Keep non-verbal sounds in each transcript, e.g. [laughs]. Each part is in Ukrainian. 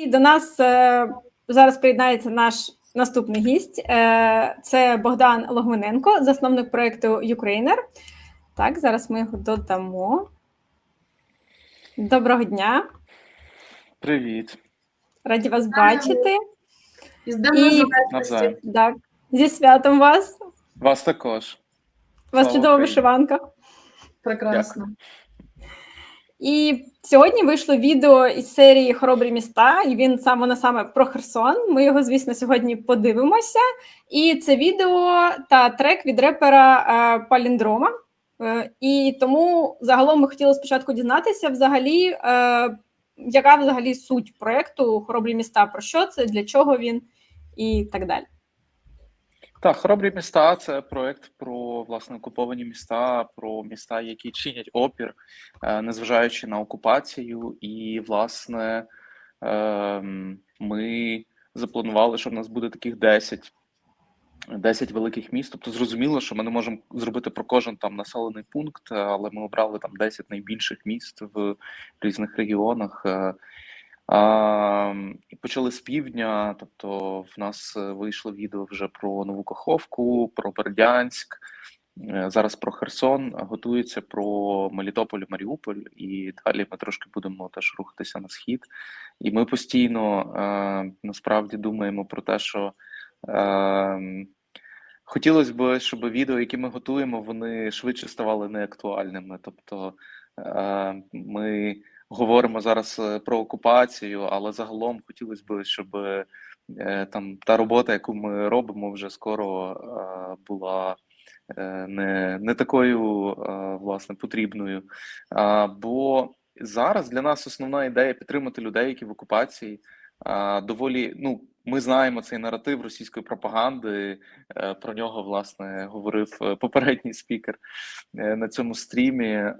І до нас е, зараз приєднається наш наступний гість. Е, це Богдан Логвиненко, засновник проєкту Ukrainer. Так, зараз ми його додамо. Доброго дня. Привіт. Раді вас бачити. І. Так, зі святом вас. Вас також. Вас Слава чудова Україні. вишиванка. Прекрасно. І сьогодні вийшло відео із серії Хоробрі міста, і він саме на саме про Херсон. Ми його, звісно, сьогодні подивимося. І це відео та трек від репера е, Паліндрома. Е, і тому загалом ми хотіли спочатку дізнатися, взагалі, е, яка взагалі суть проекту Хоробрі міста, про що це, для чого він і так далі. Так, хоробрі міста це проект про власне окуповані міста, про міста, які чинять опір, е, незважаючи на окупацію. І, власне, ем, ми запланували, що в нас буде таких 10. 10 великих міст. Тобто зрозуміло, що ми не можемо зробити про кожен там населений пункт, але ми обрали там 10 найбільших міст в різних регіонах. А, почали з півдня. Тобто, в нас е, вийшло відео вже про Нову Каховку, про Бердянськ. е, Зараз про Херсон готується про Мелітополь, Маріуполь, і далі ми трошки будемо теж рухатися на схід. І ми постійно е, насправді думаємо про те, що е, хотілося б, щоб відео, які ми готуємо, вони швидше ставали неактуальними. Тобто е, ми говоримо зараз е, про окупацію, але загалом хотілося б, щоб е, там та робота, яку ми робимо, вже скоро е, була не, не такою власне потрібною. Бо зараз для нас основна ідея підтримати людей, які в окупації. Доволі ну ми знаємо цей наратив російської пропаганди. Про нього власне говорив попередній спікер на цьому стрімі.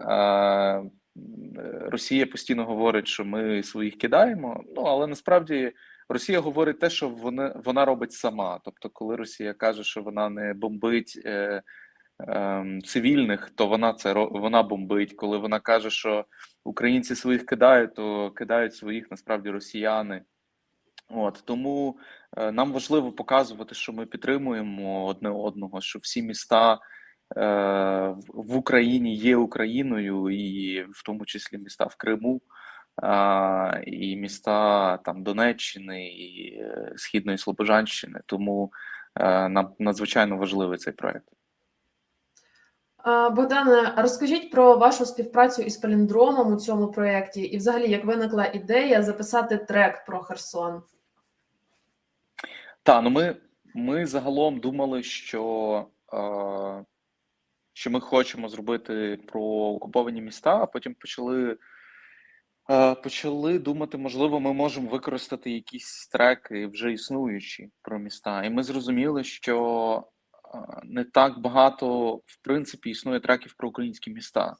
Е, Росія постійно говорить, що ми своїх кидаємо. Ну але насправді Росія говорить те, що вона, вона робить сама. Тобто, коли Росія каже, що вона не бомбить. Е, ем, Цивільних, то вона це вона бомбить. Коли вона каже, що українці своїх кидають, то кидають своїх насправді росіяни. От тому е, нам важливо показувати, що ми підтримуємо одне одного, що всі міста е, в- в Україні є Україною, і в тому числі міста в Криму, і міста там Донеччини і е, Східної Слобожанщини. Тому е, нам надзвичайно важливий цей проект. Богдане, розкажіть про вашу співпрацю із Паліндромом у цьому проєкті, і взагалі, як виникла ідея записати трек про Херсон? Та ну ми, ми загалом думали, що, е, що ми хочемо зробити про окуповані міста, а потім почали, е, почали думати, можливо, ми можемо використати якісь треки вже існуючі про міста. І ми зрозуміли, що е, не так багато, в принципі, існує треків про українські міста.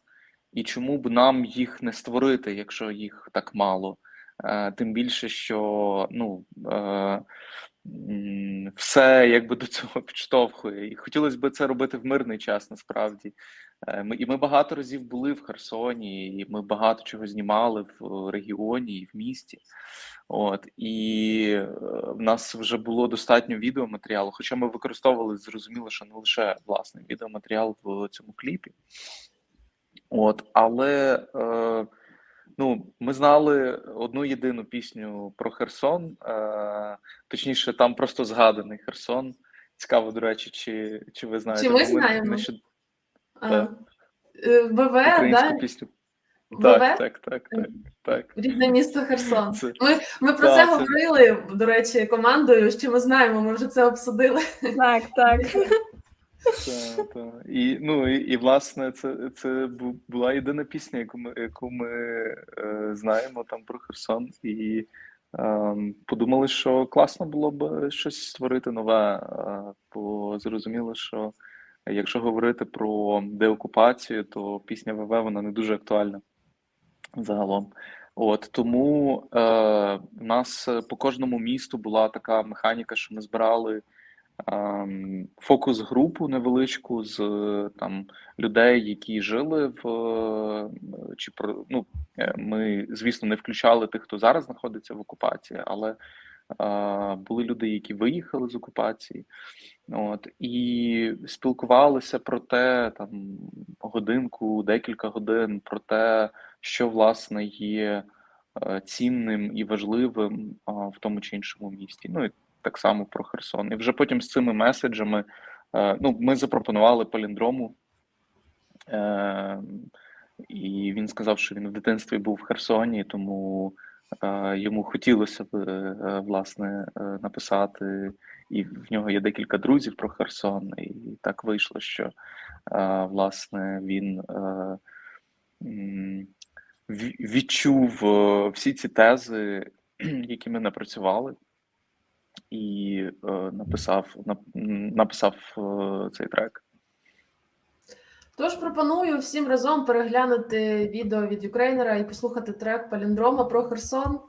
І чому б нам їх не створити, якщо їх так мало? Е, Тим більше, що ну, все якби до цього [laughs] підштовхує. І хотілося б це робити в мирний час, насправді. Е, Ми, і ми багато разів були в Херсоні, і ми багато чого знімали в регіоні і в місті. От і е, в нас вже було достатньо відеоматеріалу, хоча ми використовували зрозуміло, що не лише власний відеоматеріал в цьому кліпі. От, але е, ну, ми знали одну єдину пісню про Херсон, е, точніше, там просто згаданий Херсон. Цікаво, до речі, чи, чи ви знаєте Чи ми знаємо? Так. е, да? пісню. Так, так, так, так, так. Рідне місто Херсон. Це- Ми, ми про Да, це це- говорили, до речі, командою, що ми знаємо, ми вже це обсудили. Так, так. [laughs] Та, та. І, ну, і, і власне, це, це була єдина пісня, яку ми, яку ми е, знаємо там про Херсон, і е, подумали, що класно було б щось створити нове, е, бо зрозуміло, що якщо говорити про деокупацію, то пісня ВВ вона не дуже актуальна загалом. От тому е, у нас по кожному місту була така механіка, що ми збирали ем, фокус-групу невеличку з е, там людей, які жили в е, чи про ну е, ми, звісно, не включали тих, хто зараз знаходиться в окупації, але були люди, які виїхали з окупації. От і спілкувалися про те, там годинку, декілька годин про те, що власне є цінним і важливим в тому чи іншому місті. Ну і так само про Херсон. І вже потім з цими меседжами е, ну, ми запропонували паліндрому. Е, і він сказав, що він в дитинстві був в Херсоні, тому е, йому хотілося б е, власне е, написати, і в нього є декілька друзів про Херсон. І так вийшло, що е, власне він відчув всі ці тези, [clears throat] які ми напрацювали, і е, написав, нап- написав е, цей трек. Тож пропоную всім разом переглянути відео від Юкрейнера і послухати трек Паліндрома про Херсон.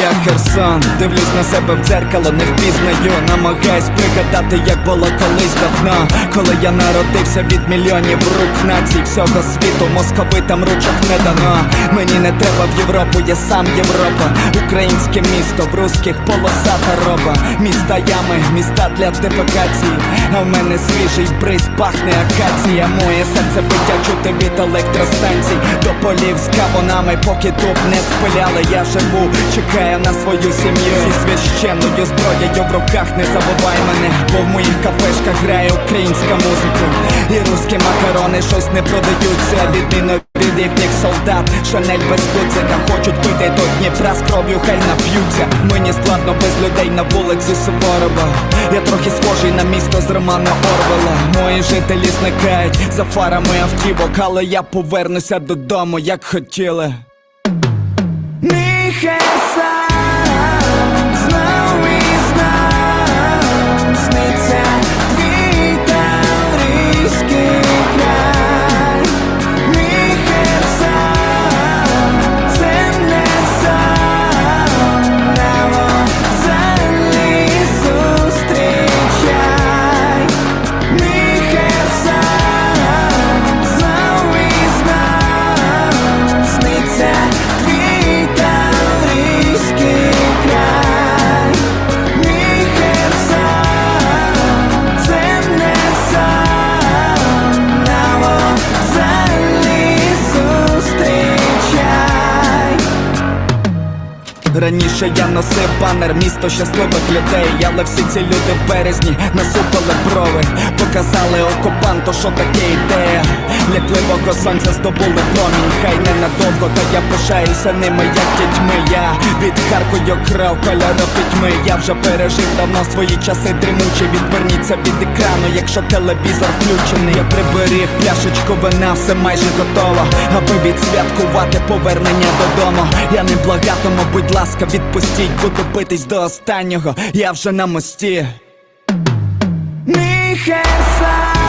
Я Херсон, дивлюсь на себе в дзеркало, не впізнаю, намагаюсь пригадати, як було колись давно, коли я народився від мільйонів рук націй всього світу, московитам ручок не дано. Мені не треба в Європу, я сам Європа, українське місто, в русських полосата роба, міста ями, міста для депокації, а в мене свіжий бриз пахне акація. Моє серце биття чути від електростанцій до полів з кавунами, поки тут не спиляли. Я живу, чекаю на свою сім'ю зі священною зброєю в руках. Не забувай мене, бо в моїх кафешках грає українська музика. І русські макарони щось не продаються. Відміну від їхніх солдат, шанель без гудзика Хочуть пити до Дніпра з кров'ю, хай нап'ються. Мені складно без людей на вулиці Суворова. Я трохи схожий на місто з Романа Орвела. Мої жителі зникають за фарами автівок, але я повернуся додому, як хотіли. Мій Раніше я носив банер місто щасливих людей, але всі ці люди в березні насупили брови, показали окупанту, що таке ідея. Лякливого сонця здобули промінь, хай ненадовго, та я пишаюся ними, як дітьми. Я відхаркую кров кольору пітьми. Я вже пережив давно свої часи дрімучі. Відверніться від екрану, якщо телевізор включений. Я приберіг пляшечку вина, все майже готово, аби відсвяткувати повернення додому. Я не благатиму, будь ласка, відпустіть, буду битись до останнього. Я вже на мості. Мій Херсон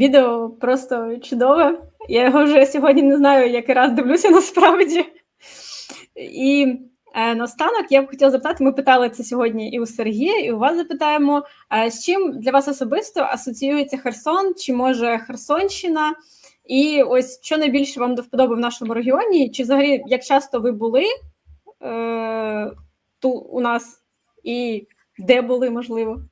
Відео просто чудове. Я його вже сьогодні не знаю, який раз дивлюся насправді. І е, наостанок я б хотіла запитати: ми питали це сьогодні і у Сергія, і у вас запитаємо, е, з чим для вас особисто асоціюється Херсон, чи може Херсонщина? І ось що найбільше вам до вподоби в нашому регіоні? Чи взагалі як часто ви були е, ту у нас і де були, можливо?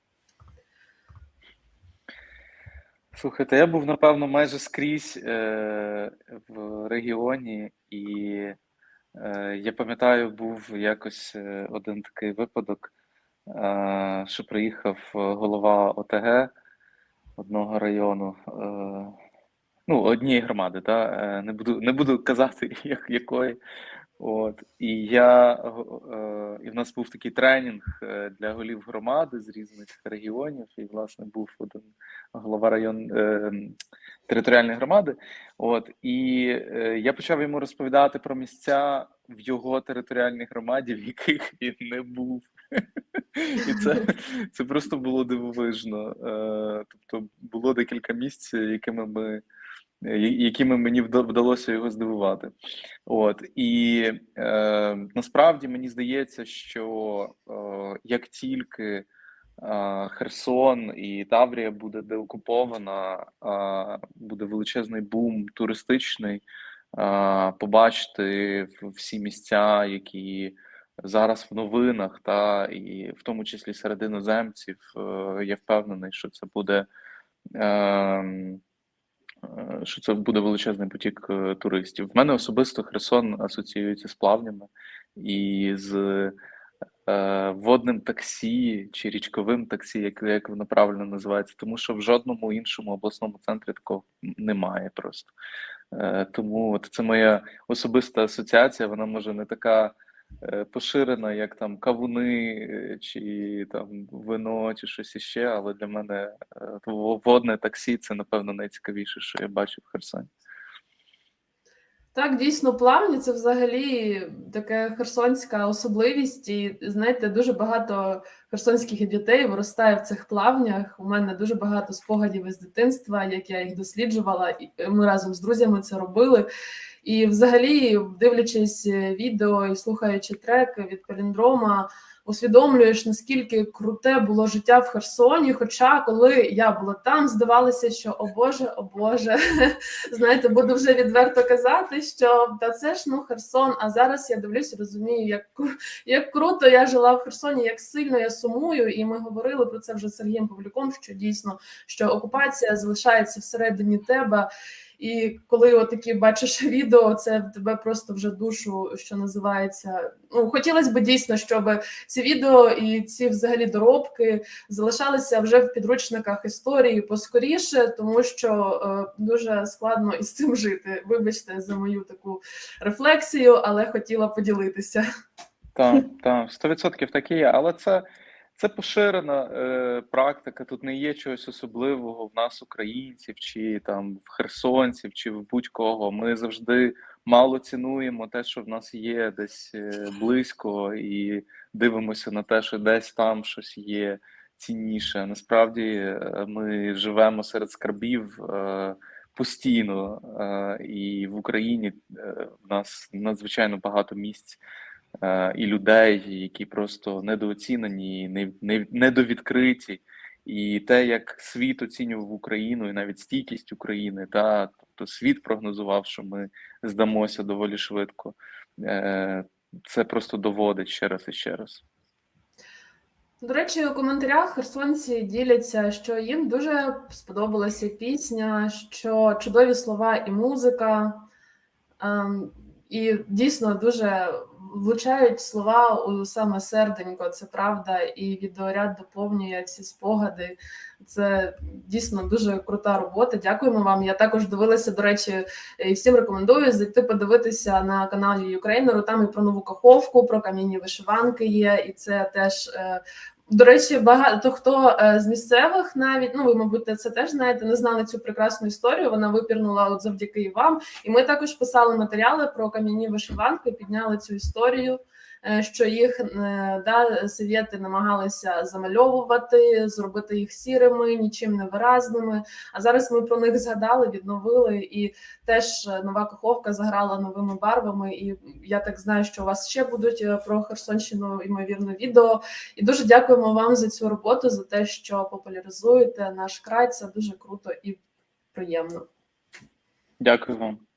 Слухайте, я був, напевно, майже скрізь е, в регіоні, і е, я пам'ятаю, був якось е, один такий випадок, е, що приїхав е, голова ОТГ одного району, е, ну, однієї громади, та, е, не буду, не буду казати, [laughs] як, якої. От, і я е, і в нас був такий тренінг е, для голів громади з різних регіонів, і, власне, був один голова район е, територіальної громади. От і я почав йому розповідати про місця в його територіальній громаді, в яких він не був. І це, це просто було дивовижно. Тобто було декілька місць, якими ми. Е, Якими мені вдалося його здивувати, от і е, насправді мені здається, що е, як тільки а, Херсон і Таврія буде деокупована, а, буде величезний бум туристичний. а, Побачити всі місця, які зараз в новинах, та і в тому числі серед іноземців. е, Я впевнений, що це буде. ем, е, Що це буде величезний потік е, туристів. В мене особисто Херсон асоціюється з плавнями і з е, водним таксі чи річковим таксі, як, як воно правильно називається, тому що в жодному іншому обласному центрі такого немає просто. Е, тому от це моя особиста асоціація, вона може не така е, поширена, як там кавуни, е, чи там вино, чи щось іще, але для мене е, водне таксі це, напевно, найцікавіше, що я бачу в Херсоні. Так, дійсно, плавні це взагалі така херсонська особливість. І знаєте, дуже багато херсонських дітей виростає в цих плавнях. У мене дуже багато спогадів із дитинства, як я їх досліджувала, і ми разом з друзями це робили. І, взагалі, дивлячись відео і слухаючи трек від Паліндрома, усвідомлюєш, наскільки круте було життя в Херсоні. Хоча, коли я була там, здавалося, що о Боже, о Боже, [laughs] знаєте, буду вже відверто казати, що та це ж ну Херсон. А зараз я дивлюсь, розумію, як як круто я жила в Херсоні, як сильно я сумую. І ми говорили про це вже з Сергієм Павлюком. Що дійсно що окупація залишається всередині тебе. І коли отакі бачиш [laughs] відео, це в тебе просто вже душу, що називається. Ну хотілося б дійсно, щоб ці відео і ці взагалі доробки залишалися вже в підручниках історії поскоріше, тому що е, дуже складно із цим жити. Вибачте за мою таку рефлексію, але хотіла поділитися. Так, так, 100% так і є, але це, це поширена е, практика. Тут не є чогось особливого в нас, українців, чи там в херсонців, чи в будь-кого. Ми завжди мало цінуємо те, що в нас є десь е, близько, і дивимося на те, що десь там щось є цінніше. Насправді е, ми живемо серед скарбів. Е, Постійно е, і в Україні е, в нас надзвичайно багато місць і людей, які просто недооцінені, не, не, недовідкриті. І те, як світ оцінював Україну, і навіть стійкість України, та тобто світ прогнозував, що ми здамося доволі швидко. Е, Це просто доводить ще раз і ще раз. До речі, у коментарях херсонці діляться, що їм дуже сподобалася пісня, що чудові слова і музика. І дійсно дуже влучають слова у саме серденько, це правда, і відеоряд доповнює ці спогади. Це дійсно дуже крута робота. Дякуємо вам. Я також дивилася, до речі, і всім рекомендую зайти подивитися на каналі Юкрейнеру. Там і про нову каховку, про кам'яні вишиванки є, і це теж. До речі, багато хто е, з місцевих навіть ну ви, мабуть, це теж знаєте, не знали цю прекрасну історію. Вона випірнула от завдяки вам. І ми також писали матеріали про кам'яні вишиванки, підняли цю історію. Е, що їх е, да, совєти намагалися замальовувати, зробити їх сірими, нічим не виразними. А зараз ми про них згадали, відновили, і теж е, нова каховка заграла новими барвами. І я так знаю, що у вас ще будуть про Херсонщину ймовірно відео. І дуже дякуємо вам за цю роботу, за те, що популяризуєте наш край. Це дуже круто і приємно. Дякую вам.